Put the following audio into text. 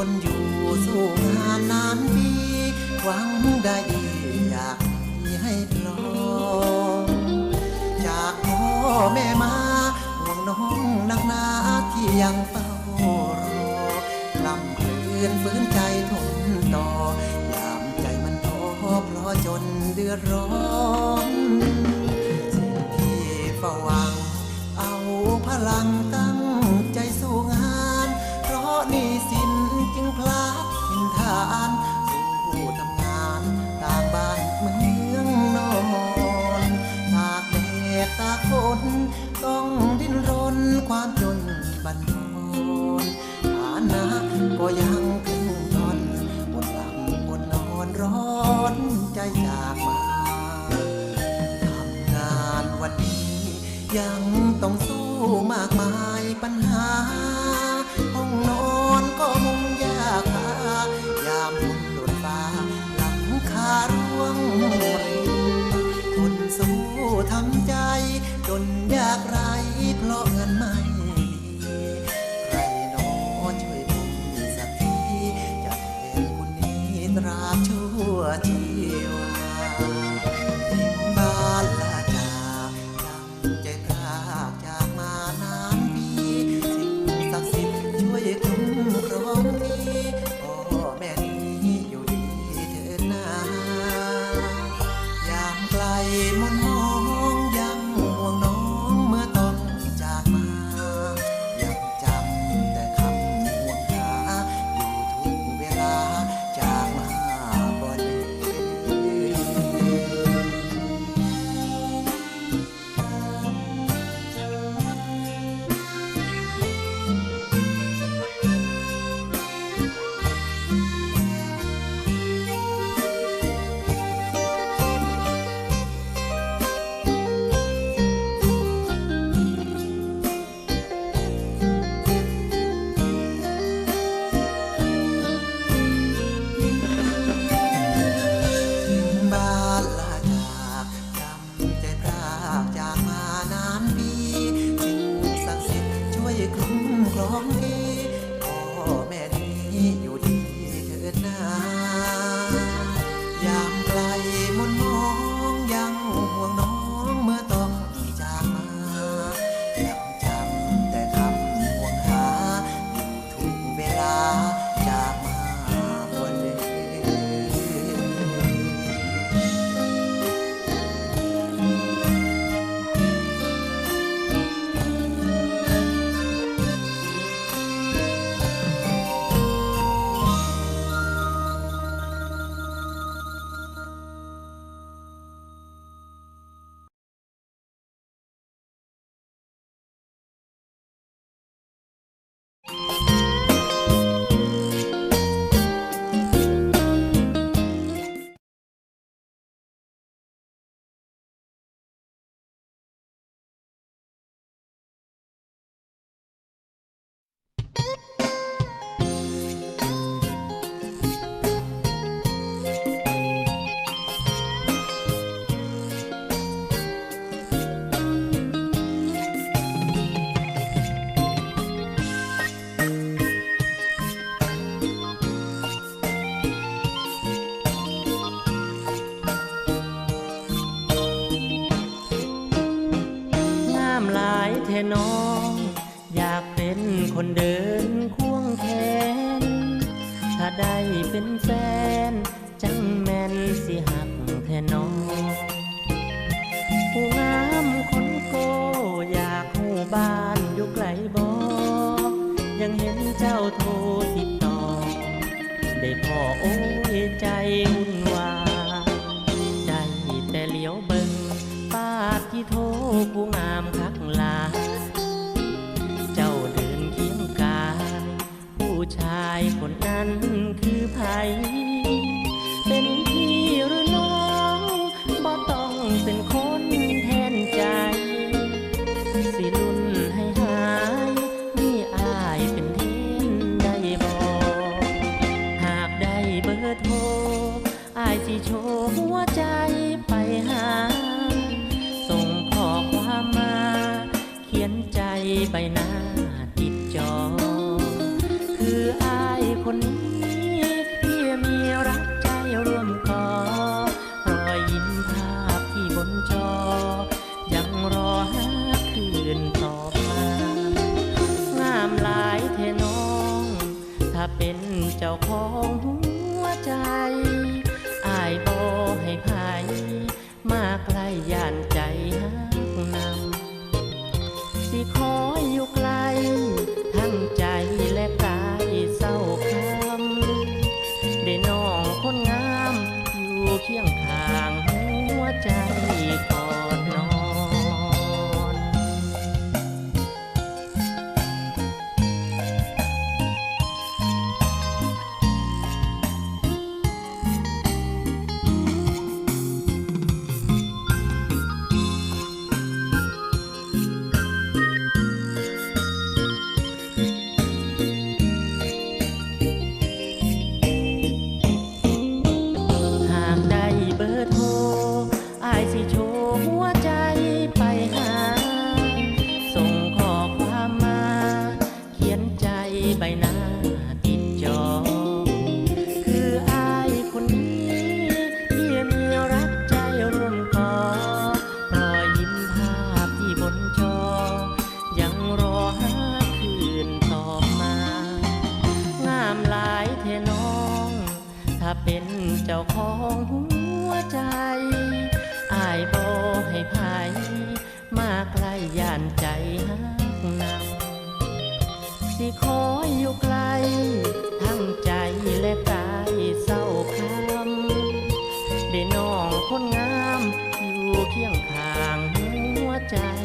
คนอยู่สู่งานนานปีหวังได้อยากมีให้พลองจากพ่อแม่มาห่วงน้องนักหนาที่ยังเฝ้ารอลำเลือนฝืนใจทนต่อยามใจมันท้อเพราะจนเดือดร้อนสิ่งที่เฝ้าหวังเอาพลังต ยังขึ้นนอนอดหลังบอดนอนร้อนใจจากมา ทำงานวันนี้ยังต้องสู้มากมายปัญหา น้อง อยากเป็นคนเดินควงแขน ถ้าได้เป็นแฟน Chỗ ให้ไผมากไกลย่านใจหักนำสิขออยู่ไกล ทั้งใจและกายเศร้าคำได้น้องคนงาม อยู่เคียงข้างหัวใจ อายสิช time.